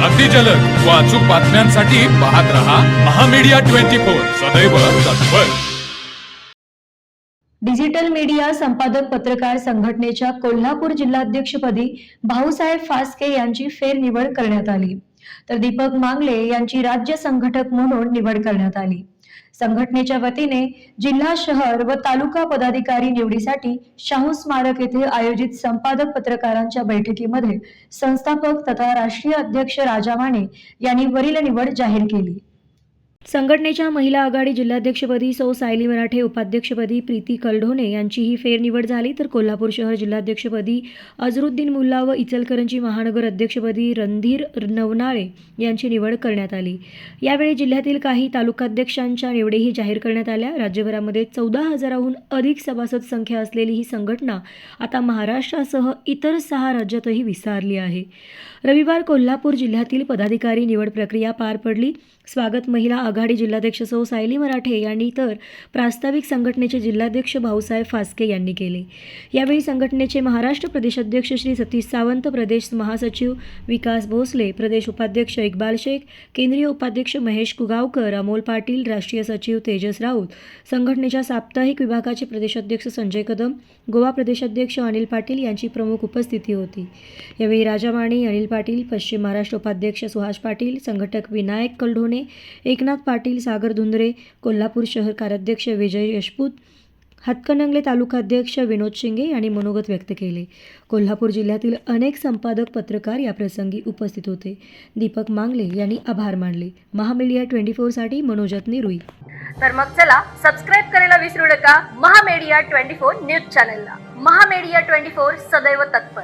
अगदी जलद व अचूक बातम्यांसाठी पाहत रहा महामीडिया ट्वेंटी फोर. सदैव तत्पर. डिजिटल मीडिया संपादक पत्रकार संघटनेच्या कोल्हापूर जिल्हाध्यक्षपदी भाऊसाहेब फास्के यांची फेरनिवड करण्यात आली. तर दीपक मांगले यांची राज्य संघटक म्हणून निवड करण्यात आली. संघटनेच्या वतीने जिल्हा शहर व तालुका पदाधिकारी निवडीसाठी शाहू स्मारक येथे आयोजित संपादक पत्रकारांच्या बैठकीमध्ये संस्थापक तथा राष्ट्रीय अध्यक्ष राजा माने यांनी वरील निवड जाहीर केली. संघटनेच्या महिला आघाडी जिल्हाध्यक्षपदी सौ सायली मराठे उपाध्यक्षपदी प्रीती कलढोणे यांचीही फेरनिवड झाली. तर कोल्हापूर शहर जिल्हाध्यक्षपदी अजरुद्दीन मुल्ला व इचलकरंजी महानगर अध्यक्षपदी रणधीर नवनाळे यांची निवड करण्यात आली. यावेळी जिल्ह्यातील काही तालुकाध्यक्षांच्या निवडीही जाहीर करण्यात आल्या. राज्यभरामध्ये चौदा हजाराहून अधिक सभासद संख्या असलेली ही संघटना आता महाराष्ट्रासह इतर सहा राज्यातही विस्तारली आहे. रविवार कोल्हापूर जिल्ह्यातील पदाधिकारी निवड प्रक्रिया पार पडली. स्वागत महिला आघाडी जिल्हाध्यक्ष सौ सायली मराठे यांनी तर प्रास्ताविक संघटनेचे जिल्हाध्यक्ष भाऊसाहेब फास्के यांनी केले. यावेळी संघटनेचे महाराष्ट्र प्रदेशाध्यक्ष श्री सतीश सावंत प्रदेश महासचिव विकास भोसले प्रदेश उपाध्यक्ष इक्बाल शेख केंद्रीय उपाध्यक्ष महेश कुगावकर अमोल पाटील राष्ट्रीय सचिव तेजस राऊत संघटनेच्या साप्ताहिक विभागाचे प्रदेशाध्यक्ष संजय कदम गोवा प्रदेशाध्यक्ष अनिल पाटील यांची प्रमुख उपस्थिती होती. यावेळी राजा अनिल पाटील पश्चिम महाराष्ट्र उपाध्यक्ष सुहास पाटील संघटक विनायक कलढोणे एकनाथ पाटील सागर धुंदरे कोल्हापूर शहर कार्याध्यक्ष विजय यशपूत हातकणंगले तालुकाध्यक्ष विनोद शिंगे यांनी मनोगत व्यक्त केले. कोल्हापूर जिल्ह्यातील अनेक संपादक पत्रकार याप्रसंगी उपस्थित होते. दीपक मांगले यांनी आभार मानले. महामेडिया ट्वेंटी फोरसाठी मनोजत निरुई तर मग चला सबस्क्राईब करायला विसरू नका. महामेडिया ट्वेंटी फोर न्यूज चॅनलला. महामेडिया ट्वेंटी फोर सदैव तत्पर.